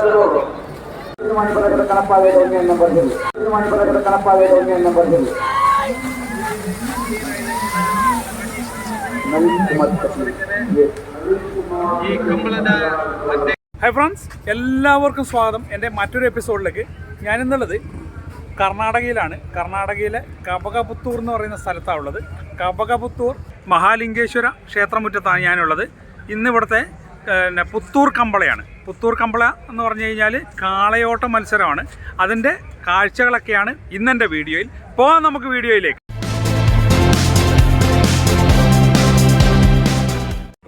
സാധ്യതയുള്ളൂ hi friends എല്ലാവർക്കും സ്വാഗതം. എന്റെ മറ്റൊരു എപ്പിസോഡിലേക്ക് ഞാനിന്നുള്ളത് കർണാടകയിലാണ്. കർണാടകയിലെ കപകപുത്തൂർ എന്ന് പറയുന്ന സ്ഥലത്താണ് ഉള്ളത് കപകപുത്തൂർ മഹാലിംഗേശ്വര ക്ഷേത്രമുറ്റത്താണ് ഞാനുള്ളത്. ഇന്നിവിടുത്തെ പിന്നെ പുത്തൂർ കമ്പളയാണ്. പുത്തൂർ കമ്പള എന്ന് പറഞ്ഞു കഴിഞ്ഞാൽ കാളയോട്ട മത്സരമാണ്. അതിന്റെ കാഴ്ചകളൊക്കെയാണ് ഇന്നെന്റെ വീഡിയോയിൽ. പോകാം നമുക്ക് വീഡിയോയിലേക്ക്.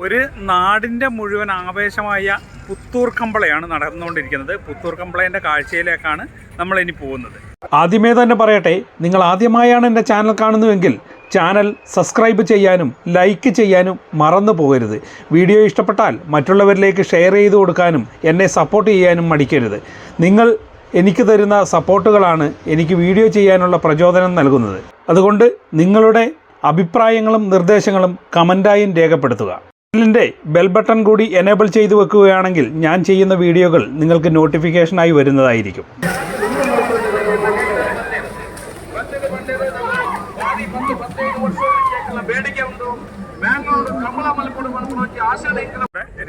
ഒരു നാടിന്റെ മുഴുവൻ ആവേശമായ പുത്തൂർ കമ്പളയാണ് നടന്നുകൊണ്ടിരിക്കുന്നത്. പുത്തൂർ കമ്പളേന്റെ കാഴ്ചയിലേക്കാണ് നമ്മൾ ഇനി പോകുന്നത്. ആദ്യമേ തന്നെ പറയട്ടെ നിങ്ങൾ ആദ്യമായാണ് എന്റെ ചാനൽ കാണുന്നുവെങ്കിൽ ചാനൽ സബ്സ്ക്രൈബ് ചെയ്യാനും ലൈക്ക് ചെയ്യാനും മറന്നു പോകരുത്. വീഡിയോ ഇഷ്ടപ്പെട്ടാൽ മറ്റുള്ളവരിലേക്ക് ഷെയർ ചെയ്ത് കൊടുക്കാനും എന്നെ സപ്പോർട്ട് ചെയ്യാനും മടിക്കരുത്. നിങ്ങൾ എനിക്ക് തരുന്ന സപ്പോർട്ടുകളാണ് എനിക്ക് വീഡിയോ ചെയ്യാനുള്ള പ്രചോദനം നൽകുന്നത്. അതുകൊണ്ട് നിങ്ങളുടെ അഭിപ്രായങ്ങളും നിർദ്ദേശങ്ങളും കമന്റായും രേഖപ്പെടുത്തുക. ചാനലിന്റെ ബെൽ ബട്ടൺ കൂടി എനേബിൾ ചെയ്തു വെക്കുകയാണെങ്കിൽ ഞാൻ ചെയ്യുന്ന വീഡിയോകൾ നിങ്ങൾക്ക് നോട്ടിഫിക്കേഷനായി വരുന്നതായിരിക്കും.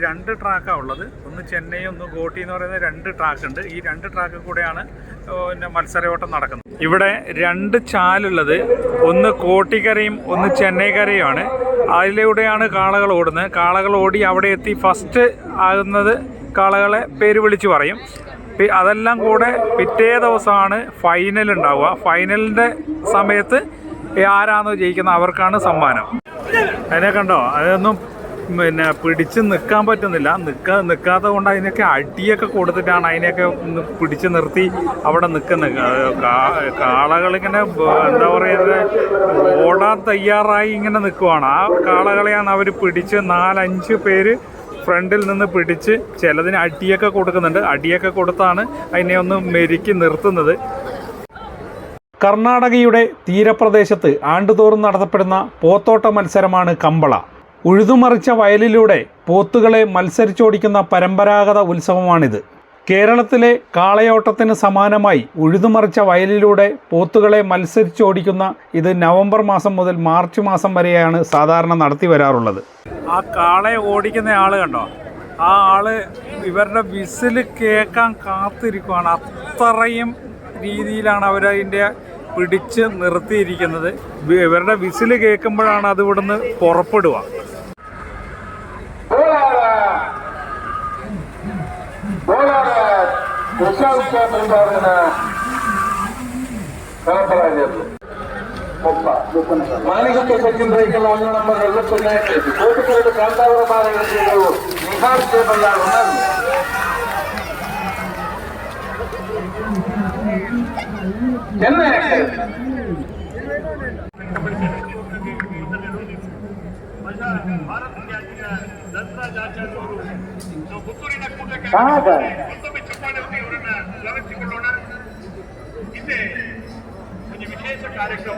രണ്ട് ട്രാക്കാണ് ഉള്ളത്. ഒന്ന് ചെന്നൈ ഒന്ന് ഗോട്ടി എന്ന് പറയുന്ന രണ്ട് ട്രാക്ക് ഉണ്ട്. ഈ രണ്ട് ട്രാക്ക് കൂടെയാണ് പിന്നെ മത്സരയോട്ടം നടക്കുന്നത്. ഇവിടെ രണ്ട് ചാലുള്ളത്. ഒന്ന് കോട്ടിക്കരയും ഒന്ന് ചെന്നൈക്കരയുമാണ്. അതിലൂടെയാണ് കാളകൾ ഓടുന്നത്. കാളകൾ ഓടി അവിടെ എത്തി ഫസ്റ്റ് ആകുന്നത് കാളകളെ പേര് വിളിച്ച് പറയും. അതെല്ലാം കൂടെ പിറ്റേ ദിവസമാണ് ഫൈനൽ ഉണ്ടാവുക. ഫൈനലിന്റെ സമയത്ത് ആരാണോ ജയിക്കുന്നത് അവർക്കാണ് സമ്മാനം. അതിനെ കണ്ടോ? അതൊന്നും പിന്നെ പിടിച്ച് നിൽക്കാൻ പറ്റുന്നില്ല. നിൽക്കാ നിൽക്കാത്ത കൊണ്ട് അതിനൊക്കെ അടിയൊക്കെ കൊടുത്തിട്ടാണ് അതിനെയൊക്കെ പിടിച്ച് നിർത്തി അവിടെ നിൽക്കുന്നത് കാളകളിങ്ങനെ എന്താ പറയുക ഓടാൻ തയ്യാറായി ഇങ്ങനെ നിൽക്കുവാണ് ആ കാളകളെയാണ് അവർ പിടിച്ച് നാലഞ്ച് പേര് ഫ്രണ്ടിൽ നിന്ന് പിടിച്ച് ചിലതിന് അടിയൊക്കെ കൊടുക്കുന്നുണ്ട്. അടിയൊക്കെ കൊടുത്താണ് അതിനെ ഒന്ന് മെരുക്കി നിർത്തുന്നത്. കർണാടകയുടെ തീരപ്രദേശത്ത് ആണ്ടുതോറും നടത്തപ്പെടുന്ന പോത്തോട്ട മത്സരമാണ് കമ്പള. ഉഴുതുമറിച്ച വയലിലൂടെ പോത്തുകളെ മത്സരിച്ചോടിക്കുന്ന പരമ്പരാഗത ഉത്സവമാണിത്. കേരളത്തിലെ കാളയോട്ടത്തിന് സമാനമായി ഉഴുതുമറിച്ച വയലിലൂടെ പോത്തുകളെ മത്സരിച്ചോടിക്കുന്ന ഇത് നവംബർ മാസം മുതൽ മാർച്ച് മാസം വരെയാണ് സാധാരണ നടത്തി വരാറുള്ളത്. ആ കാളയെ ഓടിക്കുന്ന ആൾ കണ്ടോ? ആ ആൾ ഇവരുടെ വിസിൽ കേൾക്കാൻ കാത്തിരിക്കുവാണ്. അത്രയും രീതിയിലാണ് അവരതിന്റെ പിടിച്ച് നിർത്തിയിരിക്കുന്നത്. ഇവരുടെ വിസിൽ കേൾക്കുമ്പോഴാണ് അത് ഇവിടുന്ന് പുറപ്പെടുക. ಕೋಲಾರ ದಸರಾ ಉತ್ಸವ ತಂಡವರನ್ನ ಕಳಸಲಾಗಿರಲಿ ಮಾಲಿಕತ್ವ ಸಚಿವರಿಗೆಲ್ಲ ಒಂದು ನಂಬರ್ ಎಲ್ಲ ಸೊನ್ನೆ ಕೋಟಿಕರಡು ಕಾಂತಾವರ ಮಾಲಗಳು ನಿಭಾಯಿಸೇ ಬಲ್ಲಾರನ್ನ ಚೆನ್ನೈ ಭಾರತ ಜಾತಿಯ ದಸರಾ ಜಾಚಾರ್ಯವರು ಮತ್ತೊಮ್ಮೆ ಚಪ್ಪಾಳೆ ಅವರನ್ನ ಗಮನಿಸಿಕೊಳ್ಳೋಣ ಹಿಂದೆ ಒಂದು ವಿಶೇಷ ಕಾರ್ಯಕ್ರಮ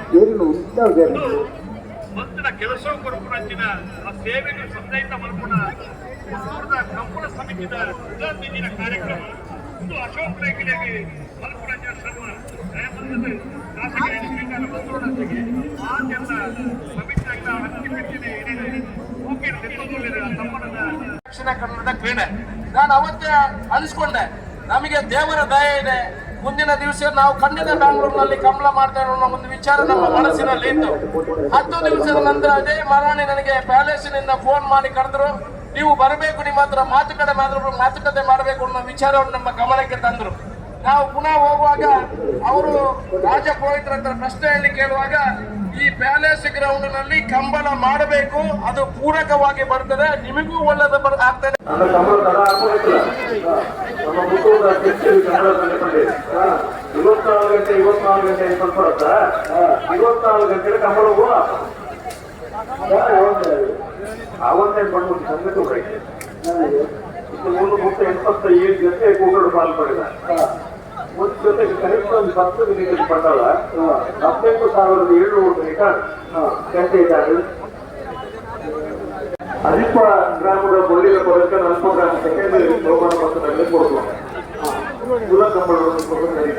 ಮಂತ್ರಿನ ಕೆಲಸ ಕೊರಕುನಂಚಿನ ಆ ಸೇವೆಯನ್ನು ಸಂದೇಶ ಮಲ್ಪುಣ ಪುತ್ತೂರಿನ ಕಂಪನ ಸಮಿತಿಯ ದಿನ ಕಾರ್ಯಕ್ರಮ. ಇದು ಅಶೋಕ್ ರೇಖೆಗೆ ಮಲ್ಪುರಂಜನ ಶ್ರಮ ದಯಮಂತ್ರದ ಶಾಸಕರ ಆ ಜನ ಸಮಿತಿಯಾಗಿದ್ದ ಹತ್ತು ಗಂಟೆಗೆ ಏನಿದೆ ದಕ್ಷಿಣ ಕನ್ನಡದ ಕ್ರೀಡೆ. ನಾನು ಅವತ್ತೇ ಅನಿಸ್ಕೊಂಡೆ, ನಮಗೆ ದೇವರ ದಯ ಇದೆ. ಮುಂದಿನ ದಿವಸ ನಾವು ಖಂಡಿತ ಬ್ಯಾಂಗ್ಳೂರ್ನಲ್ಲಿ ಕಮಲ ಮಾಡ್ತೇವೆ ಅನ್ನೋ ಒಂದು ವಿಚಾರ ನಮ್ಮ ಮನಸ್ಸಿನಲ್ಲಿ ಇತ್ತು. ಹತ್ತು ದಿವಸದ ನಂತರ ಅದೇ ಮರಾಣಿ ನನಗೆ ಪ್ಯಾಲೇಸಿನಿಂದ ಫೋನ್ ಮಾಡಿ ಕರೆದ್ರು, ನೀವು ಬರಬೇಕು, ನಿಮ್ಮ ಹತ್ರ ಮಾತುಕತೆ ಮಾತ್ರ, ಮಾತುಕತೆ ಮಾಡಬೇಕು ಅನ್ನೋ ವಿಚಾರವನ್ನು ನಮ್ಮ ಗಮನಕ್ಕೆ ತಂದ್ರು. ನಾವು ಪುನಃ ಹೋಗುವಾಗ ಅವರು ರಾಜ ಪುರೋಹಿತರ ಹತ್ರ ಪ್ರಶ್ನೆಯಲ್ಲಿ ಕೇಳುವಾಗ, ಈ ಪ್ಯಾಲೇಸ್ ಗ್ರೌಂಡ್ನಲ್ಲಿ ಕಂಬನ ಮಾಡಬೇಕು, ಅದು ಪೂರಕವಾಗಿ ಬರ್ತದೆ, ನಿಮಗೂ ಒಳ್ಳೆದು ಆಗ್ತದೆ. ಇವತ್ನಾಲ್ಕು ಗಂಟೆ ಇವತ್ನಾಲ್ಕು ಗಂಟೆ ಸ್ವಲ್ಪ ಇವತ್ನಾಲ್ಕು ಗಂಟೆ ಮಾಡ್ಬಿಟ್ಟು ಸಂಗತಿ ಒಂದು ಮುಕ್ತ ಎಪ್ಪತ್ತ ಏಳು ಗಂಟೆ ಕೂಡ ಪಾಲ್ಪಡಿದ ಒಂದು ಜೊತೆಗೆ ಕನಿಷ್ಠ ಒಂದು ಹತ್ತು ನಿಮಿಷದ ಪಟ್ಟಳ ಹದಿನೆಂಟು ಸಾವಿರದ ಏಳ್ನೂರು ಮೀಟರ್ ಗಂಟೆ ಇದ್ದಾರೆ ಅಲ್ಪ ಗ್ರಾಮದ ಬಳ್ಳಿಯ ಪದಕ ಅಲ್ಪ ಗ್ರಾಮ ಸೆಕೆಂಡರಿ ಬಹುಮಾನ ಪತ್ರದಲ್ಲಿ ಕೊಡುವ ಕುಲಕಂಬಳವನ್ನು ಕೊಡುತ್ತಾರೆ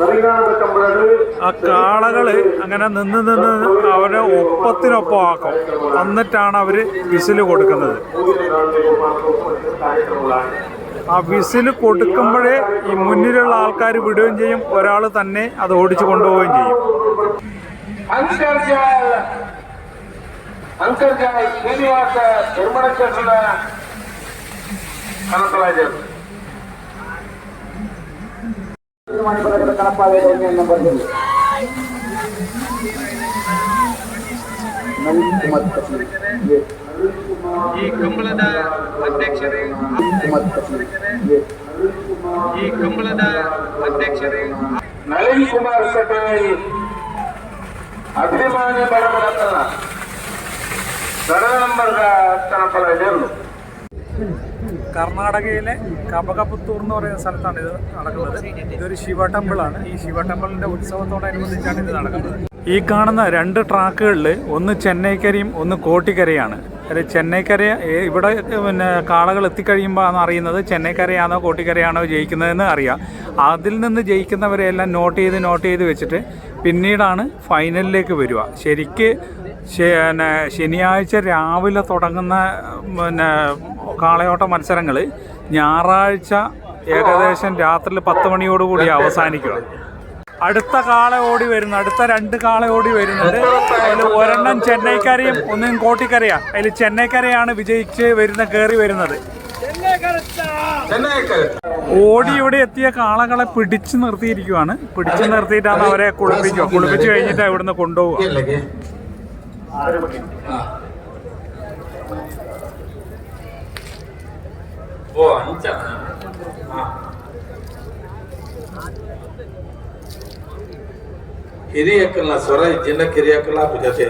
നറികാത കമ്പളകൾ ആ കാളകള് അങ്ങനെ നിന്ന് നിന്ന് നിന്ന് അവരെ ഒപ്പത്തിനൊപ്പം ആക്കും എന്നിട്ടാണ് അവര് വിസിൽ കൊടുക്കുന്നത് മൂന്നിന് നാളിലേക്ക് മാർഗം കാര്യങ്ങളാണ് ആ വിസിൽ കൊടുക്കുമ്പോഴേ ഈ മുന്നിലുള്ള ആൾക്കാർ വിടുകയും ചെയ്യും ഒരാൾ തന്നെ അത് ഓടിച്ചു കൊണ്ടുപോവുകയും ചെയ്യും ಅಂಕರ್ಜಾಲ್ ಅಂಕರ್ಜಾಲ್ ಶ್ರೀನಿವಾಸ ಧರ್ಮನಕ್ಷತ್ರ ಕನಕರಾಜರು ಈ ಕಂಬಳದ ಅಧ್ಯಕ್ಷರೇ ಈ ಕಂಬಳದ ಅಧ್ಯಕ್ಷರೇ ನಳಿನ್ ಕುಮಾರ್ ಪಟೇಲ್ ಅಭಿಮಾನಿ ಬಳಗರತ್ನ ಗಡದ ನಂಬರ್ಗ ಕನಕರಾಜರು കർണാടകയിലെ കപകപുത്തൂർ എന്ന് പറയുന്ന സ്ഥലത്താണ് ഇത് നടക്കുന്നത് ഇതൊരു ശിവ ടെമ്പിളാണ് ഈ ശിവ ടെമ്പിളിന്റെ ഉത്സവത്തോടനുബന്ധിച്ചാണ് ഇത് നടക്കുന്നത് ഈ കാണുന്ന രണ്ട് ട്രാക്കുകളിൽ ഒന്ന് ചെന്നൈക്കരയും ഒന്ന് കോട്ടിക്കരയാണ് അത് ചെന്നൈക്കര ഏ- ഇവിടെ പിന്നെ കാളകൾ എത്തിക്കഴിയുമ്പോൾ അറിയുന്നത് ചെന്നൈക്കരയാണോ കോട്ടിക്കരയാണോ ജയിക്കുന്നതെന്ന് അറിയാം. അതിൽ നിന്ന് ജയിക്കുന്നവരെല്ലാം നോട്ട് ചെയ്ത് നോട്ട് ചെയ്ത് വെച്ചിട്ട് പിന്നീടാണ് ഫൈനലിലേക്ക് വരിക. ശരിക്ക് പിന്നെ ശനിയാഴ്ച രാവിലെ തുടങ്ങുന്ന പിന്നെ കാളയോട്ട മത്സരങ്ങൾ ഞായറാഴ്ച ഏകദേശം രാത്രി പത്ത് മണിയോടുകൂടി അവസാനിക്കുക. അടുത്ത കാളെ ഓടി വരുന്നു. അടുത്ത രണ്ട് കാളെ ഓടി വരുന്നുണ്ട്. അതിൽ ഒരെണ്ണം ചെന്നൈക്കരയും ഒന്നും കോട്ടിക്കരയാ അതിൽ ചെന്നൈക്കരയാണ് വിജയിച്ച് വരുന്ന കയറി വരുന്നത്. ഓടി ഇവിടെ എത്തിയ കാളകളെ പിടിച്ചു നിർത്തിയിരിക്കുവാണ്. പിടിച്ചു നിർത്തിയിട്ടാണ് അവരെ കുളിപ്പിക്കുക. കുളിപ്പിച്ചു കഴിഞ്ഞിട്ട് ഇവിടുന്ന് കൊണ്ടുപോവുക. ഓ അഞ്ചാണ് ആ. ಹಿರಿಯಕ್ಕಲ್ಲ ಸ್ವರ ಜನಕ್ಕೆ ಹಿರಿಯಕ್ಕಲ್ಲ ಜೊತೆ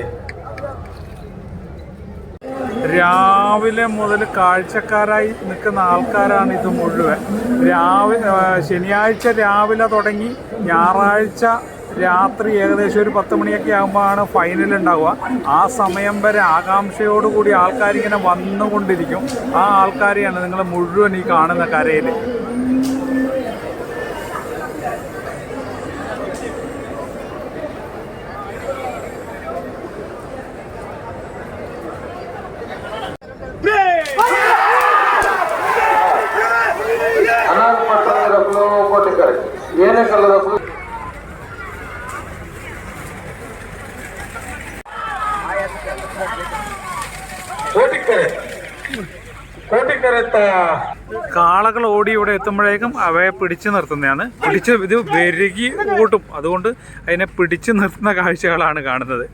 രാവിലെ മുതൽ കാഴ്ചക്കാരായി നിൽക്കുന്ന ആൾക്കാരാണ് ഇത് മുഴുവൻ രാവിലെ ശനിയാഴ്ച രാവിലെ തുടങ്ങി ഞായറാഴ്ച രാത്രി ഏകദേശം ഒരു പത്ത് മണിയൊക്കെ ആകുമ്പോഴാണ് ഫൈനൽ ഉണ്ടാവുക ആ സമയം വരെ ആകാംക്ഷയോടുകൂടി ആൾക്കാരിങ്ങനെ വന്നുകൊണ്ടിരിക്കും ആ ആൾക്കാരെയാണ് നിങ്ങൾ മുഴുവൻ ഈ കാണുന്ന കരയിൽ ಕೊಟ್ಟಿದ್ದಾರೆ ಏನೇ ಕಲ್ಲದಕ್ಕೂ ಕೋಟಿಕರೆ ಕೋಟಿಕರೆ കാളകൾ ഓടി ഇവിടെ എത്തുമ്പോഴേക്കും അവയെ പിടിച്ചു നിർത്തുന്നതാണ് പിടിച്ച് ഇത് വെരുകി ഓടും അതുകൊണ്ട് അതിനെ പിടിച്ചു നിർത്തുന്ന കാഴ്ചകളാണ് കാണുന്നത്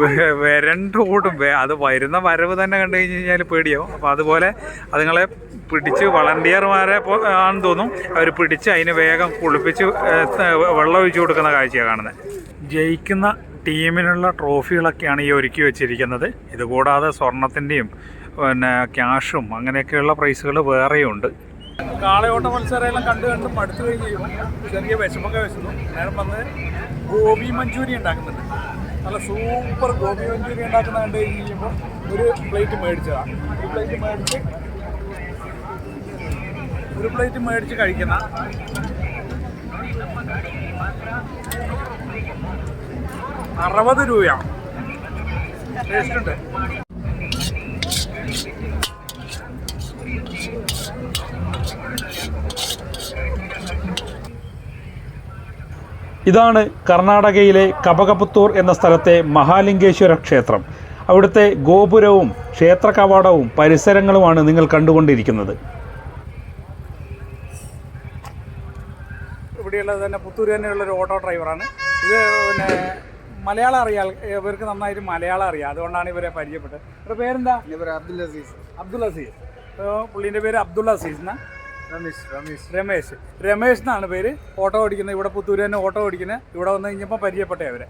വെ- വരണ്ട് ഓടും വെ- അത് വരുന്ന വരവ് തന്നെ കണ്ടു കഴിഞ്ഞ് കഴിഞ്ഞാൽ പേടിയാവും അപ്പോൾ അതുപോലെ അതുങ്ങളെ പിടിച്ച് വളണ്ടിയർമാരെ ആണെന്ന് തോന്നും. അവർ പിടിച്ച് അതിനെ വേഗം കുളിപ്പിച്ച് വെള്ളം ഒഴിച്ചു കൊടുക്കുന്ന കാഴ്ചയാണ് കാണുന്നത് ജയിക്കുന്ന ടീമിനുള്ള ട്രോഫികളൊക്കെയാണ് ഈ ഒരുക്കി വെച്ചിരിക്കുന്നത്. ഇതുകൂടാതെ സ്വർണത്തിന്റെയും പിന്നെ ക്യാഷും അങ്ങനെയൊക്കെയുള്ള പ്രൈസുകൾ വേറെയുണ്ട്. കാളയോട്ട മത്സരമെല്ലാം കണ്ടു കണ്ട് മടുത്തു കഴിഞ്ഞു ചെറിയ വിഷമൊക്കെ വെച്ചു നേരം വന്ന് ഗോപി മഞ്ചൂരി ഉണ്ടാക്കുന്നുണ്ട്. നല്ല സൂപ്പർ ഗോപി മഞ്ചൂരി ഉണ്ടാക്കുന്ന കണ്ടു കഴിഞ്ഞ് കഴിയുമ്പോൾ ഒരു പ്ലേറ്റ് മേടിച്ചതാണ് ഒരു പ്ലേറ്റ് മേടിച്ച് ഒരു പ്ലേറ്റ് മേടിച്ച് കഴിക്കുന്ന. അറുപത് രൂപയാണ് ടേസ്റ്റ് ഉണ്ട്. ഇതാണ് കർണാടകയിലെ കപകപുത്തൂർ എന്ന സ്ഥലത്തെ മഹാലിംഗേശ്വര ക്ഷേത്രം. അവിടുത്തെ ഗോപുരവും ക്ഷേത്ര കവാടവും പരിസരങ്ങളുമാണ് നിങ്ങൾ കണ്ടുകൊണ്ടിരിക്കുന്നത്. ഇവിടെയുള്ളത് തന്നെ പുത്തൂർ തന്നെയുള്ള ഒരു ഓട്ടോ ഡ്രൈവറാണ് ഇത് പിന്നെ മലയാളം അറിയാം. ഇവർക്ക് നന്നായിട്ട് മലയാളം അറിയാം. അതുകൊണ്ടാണ് ഇവരെ പരിചയപ്പെട്ടത്. ഇവരുടെ പേരെന്താ? അബ്ദുൽ അസീസ്. അബ്ദുൽ അസീസ്. പുള്ളീന്റെ പേര് അബ്ദുൽ അസീസ് എന്നാ? രമേശ് രമേശ്. രമേശ്. രമേശ് എന്നാണ് പേര്. ഓട്ടോ ഓടിക്കുന്നത്. ഇവിടെ പുത്തൂർ തന്നെ ഓട്ടോ ഓടിക്കുന്നത്. ഇവിടെ വന്നു കഴിഞ്ഞപ്പോൾ പരിചയപ്പെട്ടേ അവരെ.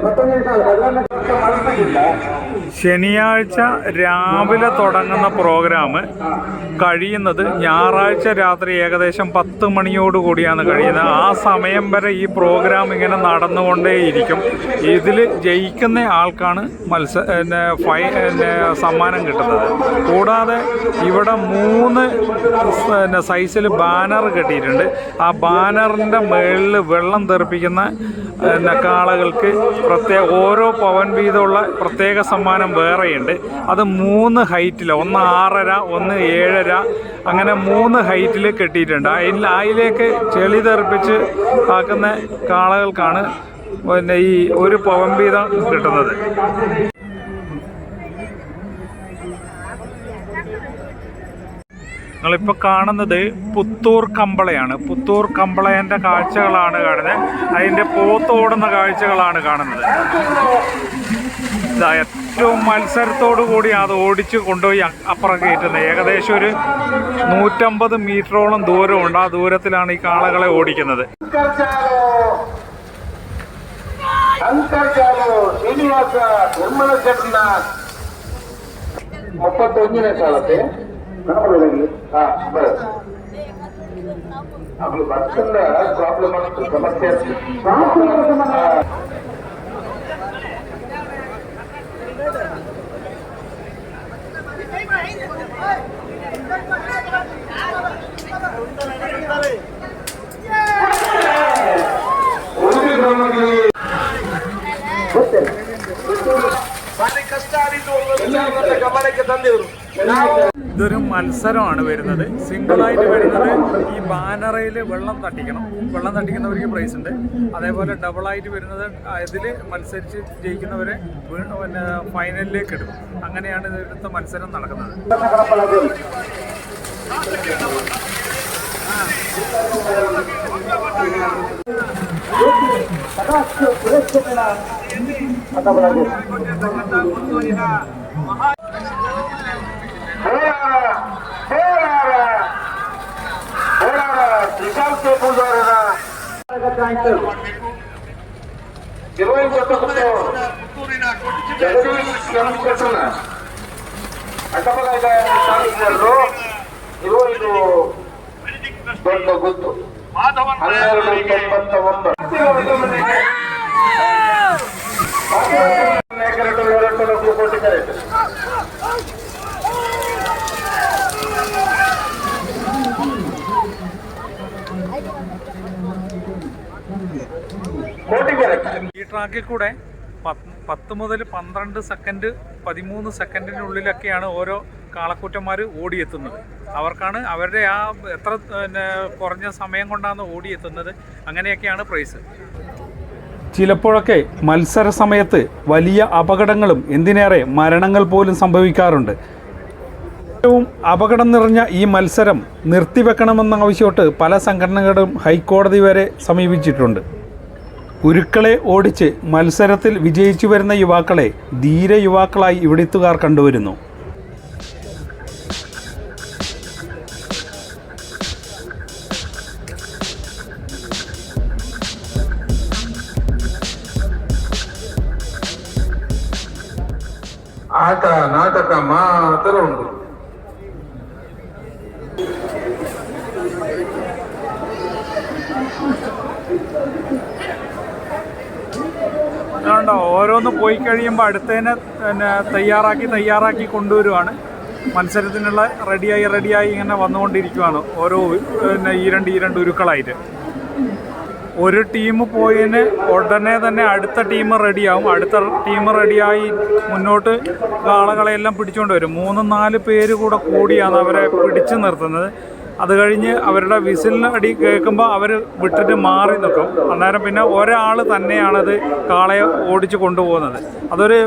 ಭಗವಂತ ಮಾಡಿಲ್ಲ ശനിയാഴ്ച രാവിലെ തുടങ്ങുന്ന പ്രോഗ്രാം കഴിയുന്നത് ഞായറാഴ്ച രാത്രി ഏകദേശം പത്ത് മണിയോട് കൂടിയാണ് കഴിയുന്നത്. ആ സമയം വരെ ഈ പ്രോഗ്രാം ഇങ്ങനെ നടന്നുകൊണ്ടേയിരിക്കും. ഇതിൽ ജയിക്കുന്ന ആൾക്കാണ് മത്സ ഫൈ സമ്മാനം കിട്ടുന്നത്. കൂടാതെ ഇവിടെ മൂന്ന് പിന്നെ സൈസിൽ ബാനർ കെട്ടിയിട്ടുണ്ട്. ആ ബാനറിന്റെ മുകളിൽ വെള്ളം തെറിപ്പിക്കുന്ന കാളകൾക്ക് പ്രത്യേക ഓരോ പവൻ വീതമുള്ള പ്രത്യേക സമ്മാനം വേറെയുണ്ട്. അത് മൂന്ന് ഹൈറ്റിൽ ഒന്ന് ആറര ഒന്ന് ഏഴര അങ്ങനെ മൂന്ന് ഹൈറ്റിൽ കെട്ടിയിട്ടുണ്ട്. അതിൽ അതിലേക്ക് ചെളി തെറിപ്പിച്ച് ആക്കുന്ന കാളകൾക്കാണ് പിന്നെ ഈ ഒരു പവൻ വീതം കിട്ടുന്നത്. നിങ്ങളിപ്പോൾ കാണുന്നത് പുത്തൂർ കമ്പളയാണ്. പുത്തൂർ കമ്പളയന്റെ കാഴ്ചകളാണ് കാണുന്നത്. അതിന്റെ പോത്തോടുന്ന കാഴ്ചകളാണ് കാണുന്നത്. ഏറ്റവും മത്സരത്തോടു കൂടി അത് ഓടിച്ച് കൊണ്ടുപോയി അപ്പുറം കയറ്റുന്നത്. ഏകദേശം ഒരു നൂറ്റമ്പത് മീറ്ററോളം ദൂരമുണ്ട്. ആ ദൂരത്തിലാണ് ഈ കാളകളെ ഓടിക്കുന്നത്. മുപ്പത്തൊന്നിനെ ಭಾರಿ ಕಷ್ಟ ಆಗಿದ್ದು ಒಂದು ವಿಚಾರವನ್ನ ಗಮನಕ್ಕೆ ತಂದಿದ್ರು ನಾವು ഇതൊരു മത്സരമാണ് വരുന്നത്. സിംഗിളായിട്ട് വരുന്നത് ഈ ബാനറയിൽ വെള്ളം തട്ടിക്കണം. വെള്ളം തട്ടിക്കുന്നവർക്ക് പ്രൈസ് ഉണ്ട്. അതേപോലെ ഡബിളായിട്ട് വരുന്നത് ഇതിൽ മത്സരിച്ച് ജയിക്കുന്നവരെ പിന്നെ ഫൈനലിലേക്ക് എടുക്കും അങ്ങനെയാണ് ഇതിലത്തെ മത്സരം നടക്കുന്നത്. ಕೋಲಾರ ಕೋಲಾರ ಕೋಲಾರ ಶ್ರೀಕಾಂತ್ ಕೆ ಪೂಜಾರರ ನಿರ್ವಹಿಸತಕ್ಕಂಥ ಜಗದೀಶ್ ಕಮಿಷನ್ ಇರುವ ಇದು ದೊಡ್ಡ ಗುತ್ತು ಹನ್ನೆರಡು ಒಂದು ഈ ട്രാക്കിൽ കൂടെ പത്ത് പത്ത് മുതൽ പന്ത്രണ്ട് സെക്കൻഡ് പതിമൂന്ന് സെക്കൻഡിനുള്ളിലൊക്കെയാണ് ഓരോ കാളക്കൂറ്റന്മാർ ഓടിയെത്തുന്നത്. അവർക്കാണ് അവരുടെ ആ എത്ര കുറഞ്ഞ സമയം കൊണ്ടാണ് ഓടിയെത്തുന്നത്. അങ്ങനെയൊക്കെയാണ് പ്രൈസ് ചിലപ്പോഴൊക്കെ മത്സര സമയത്ത് വലിയ അപകടങ്ങളും എന്തിനേറെ മരണങ്ങൾ പോലും സംഭവിക്കാറുണ്ട്. ഏറ്റവും അപകടം നിറഞ്ഞ ഈ മത്സരം നിർത്തിവെക്കണമെന്ന നിർത്തിവെക്കണമെന്നാവശ്യപ്പെട്ട് പല സംഘടനകളും ഹൈക്കോടതി വരെ സമീപിച്ചിട്ടുണ്ട്. ഉരുക്കളെ ഓടിച്ച് മത്സരത്തിൽ വിജയിച്ചു വരുന്ന യുവാക്കളെ ധീര യുവാക്കളായി ഇവിടുത്തുകാർ കണ്ടുവരുന്നു. കഴിയുമ്പോൾ അടുത്തതിനെ പിന്നെ തയ്യാറാക്കി തയ്യാറാക്കി കൊണ്ടുവരുവാണ്. മത്സരത്തിനുള്ള റെഡിയായി റെഡിയായി ഇങ്ങനെ വന്നുകൊണ്ടിരിക്കുവാണ്. ഓരോ പിന്നെ ഈ രണ്ട് ഈ രണ്ട് ഉരുക്കളായിട്ട്. ഒരു ടീം പോയതിന് ഉടനെ തന്നെ അടുത്ത ടീം റെഡിയാവും അടുത്ത ടീം റെഡിയായി മുന്നോട്ട് ആളുകളെയെല്ലാം പിടിച്ചുകൊണ്ട് വരും. മൂന്ന് നാല് പേര് കൂടെ കൂടിയാണ് അവരെ പിടിച്ചു നിർത്തുന്നത്. അത് കഴിഞ്ഞ് അവരുടെ വിസിലിന് അടി കേൾക്കുമ്പോൾ അവർ വിട്ടിട്ട് മാറി നിൽക്കും. അന്നേരം പിന്നെ ഒരാൾ തന്നെയാണത് കാളയെ ഓടിച്ചു കൊണ്ടുപോകുന്നത്. അതൊരു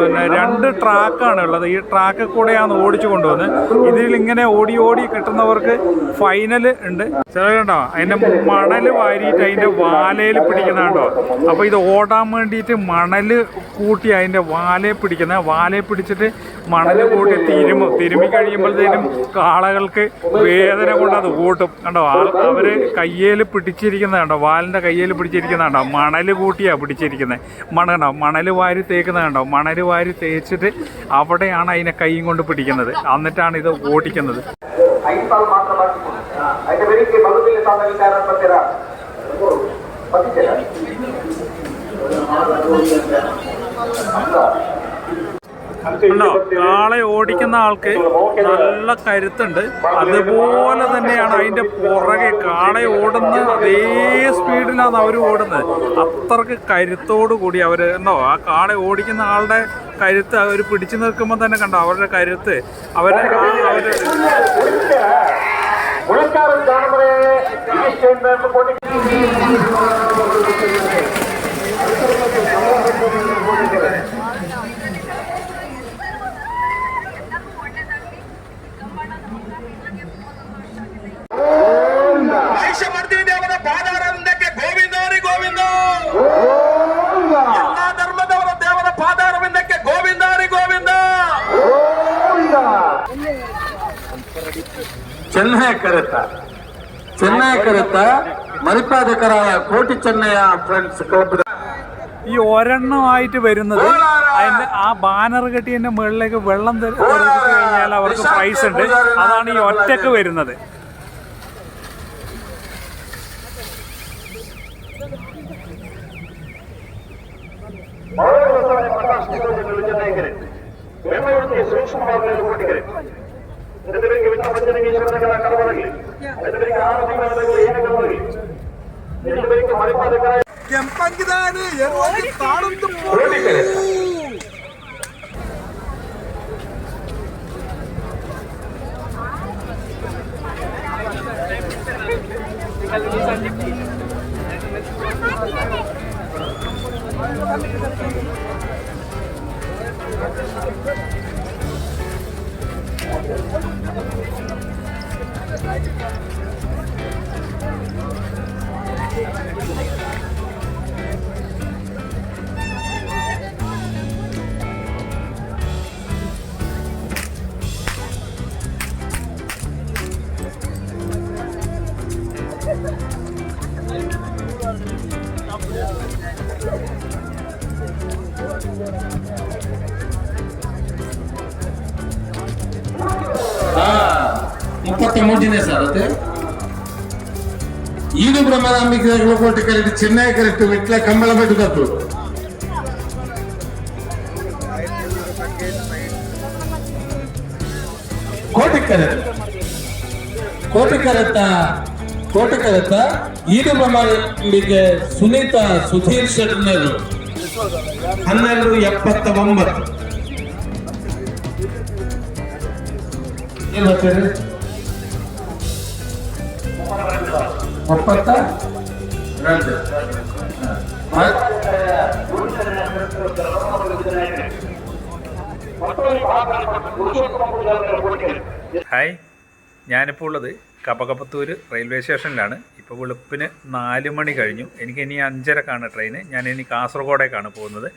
പിന്നെ രണ്ട് ട്രാക്കാണ് ഉള്ളത്. ഈ ട്രാക്കിൽ കൂടെയാണ് ഓടിച്ചു കൊണ്ടുപോകുന്നത്. ഇതിൽ ഇങ്ങനെ ഓടി ഓടി കിട്ടുന്നവർക്ക് ഫൈനൽ ഉണ്ട്. ചിലരുണ്ടോ അതിന്റെ മണൽ വാരിയിട്ട് അതിന്റെ വാലയിൽ പിടിക്കുന്ന കണ്ടോ? അപ്പോൾ ഇത് ഓടാൻ വേണ്ടിയിട്ട് മണൽ കൂട്ടി അതിന്റെ വാലയെ പിടിക്കുന്ന വാലയെ പിടിച്ചിട്ട് മണൽ കൂട്ടി തിരുമും തിരുമ്പി കഴിയുമ്പോഴത്തേനും കാളകൾക്ക് വേദന കൊണ്ട് അത് ഓട്ടും കണ്ടോ അവർ കയ്യേൽ പിടിച്ചിരിക്കുന്ന കണ്ടോ വാലിന്റെ കയ്യേൽ പിടിച്ചിരിക്കുന്ന കണ്ടോ മണൽ കൂട്ടിയാ പിടിച്ചിരിക്കുന്നത്. മണ കണ്ടോ മണൽ വാരി തേക്കുന്നത് കണ്ടോ മണൽ വാരി തേച്ചിട്ട് അവിടെയാണ് അതിനെ കൈയും കൊണ്ട് പിടിക്കുന്നത്. എന്നിട്ടാണ് ഇത് ഓടിക്കുന്നത്. ಐದು ഉണ്ടോ? ആളെ ഓടിക്കുന്ന ആൾക്ക് നല്ല കരുത്തുണ്ട്. അതുപോലെ തന്നെയാണ് അതിന്റെ പുറകെ കാളെ ഓടുന്ന അതേ സ്പീഡിലാണ് അവർ ഓടുന്നത്. അത്രയ്ക്ക് കരുത്തോടു കൂടി അവർ എന്തോ ആ കാളെ ഓടിക്കുന്ന ആളുടെ കരുത്ത് അവർ പിടിച്ചു നിൽക്കുമ്പോൾ തന്നെ കണ്ടോ? അവരുടെ കരുത്ത് അവരെ അവരുടെ Thank you. ಚೆನ್ನೈ ಕರೆತ ಚೆನ್ನೈ ಕರೆತ മരിപ്പാതക്കരായ കോട്ടി ചെന്നൈ ഫ്രണ്ട്സ് ക്ലബ് ഈ ഒരെണ്ണമായിട്ട് വരുന്നത് അതിന്റെ ആ ബാനർ കെട്ടിയതിന്റെ മുകളിലേക്ക് വെള്ളം തെ- തെറിപ്പിച്ച് കഴിഞ്ഞാൽ അവർക്ക് പ്രൈസ് ഉണ്ട് അതാണ് ഈ ഒറ്റക്ക് വരുന്നത് ಬೆಂಗಳೂರಿಗೆ ಸೂಕ್ಷ್ಮವಾಗಿ ಕೊಟ್ಟಿದ್ದಾರೆ ಜನರಿಗೆ ವಿಶ್ವಪಂಚನಿಗೆ ಈಶ್ವರಗಳ ಕಲವರಲಿ ಜನರಿಗೆ ಆರು ತಿಂಗಳ ಏನು ಕಲವರಲಿ ಜನರಿಗೆ ಮರಿಪಾದಕರ ಕೋಟಿ ಆಗುತ್ತೆ ಇದು ಬ್ರಹ್ಮನಾಂಬಿಕೆ ಕೋಟಿ ಕರೆಕ್ಟ್ ಚೆನ್ನೈ ಕರೆಕ್ಟ್ ವಿಟ್ಲ ಕಂಬಳ ಬಿಟ್ಟು ತಪ್ಪು. ಕೋಟಿ ಕರೆಕ್ಟ್ ಕೋಟಿ ಕರೆತ್ತ ಕೋಟಿ ಕರೆತ್ತ ಇದು ಬ್ರಹ್ಮನಾಂಬಿಕೆ ಸುನೀತಾ ಸುಧೀರ್ ಶೆಟ್ನರು ಹನ್ನೆರಡು ಎಪ್ಪತ್ತ ಒಂಬತ್ತು ಏನ್ മുപ്പത്ത രണ്ട്. ഹായ്. ഞാനിപ്പോൾ ഉള്ളത് കപകപ്പത്തൂർ റെയിൽവേ സ്റ്റേഷനിലാണ്. ഇപ്പോൾ വെളുപ്പിന് നാല് മണി കഴിഞ്ഞു. എനിക്ക് ഇനി അഞ്ചരക്കാണ് ട്രെയിന്. ഞാൻ ഇനി കാസർഗോഡേക്കാണ് പോകുന്നത്.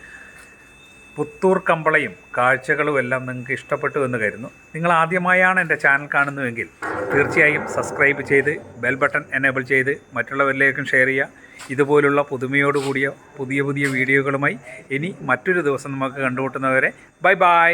പുത്തൂർ കമ്പളയും കാഴ്ചകളും എല്ലാം നിങ്ങൾക്ക് ഇഷ്ടപ്പെട്ടു എന്ന് കരുതുന്നു. നിങ്ങൾ ആദ്യമായാണ് എന്റെ ചാനൽ കാണുന്നുവെങ്കിൽ തീർച്ചയായും സബ്സ്ക്രൈബ് ചെയ്ത് ബെൽ ബട്ടൺ എനേബിൾ ചെയ്ത് മറ്റുള്ളവരിലേക്കും ഷെയർ ചെയ്യുക. ഇതുപോലുള്ള പുതുമയോടുകൂടിയ പുതിയ പുതിയ വീഡിയോകളുമായി ഇനി മറ്റൊരു ദിവസം നമുക്ക് കണ്ടുമുട്ടുന്നവരെ ബൈ ബൈ.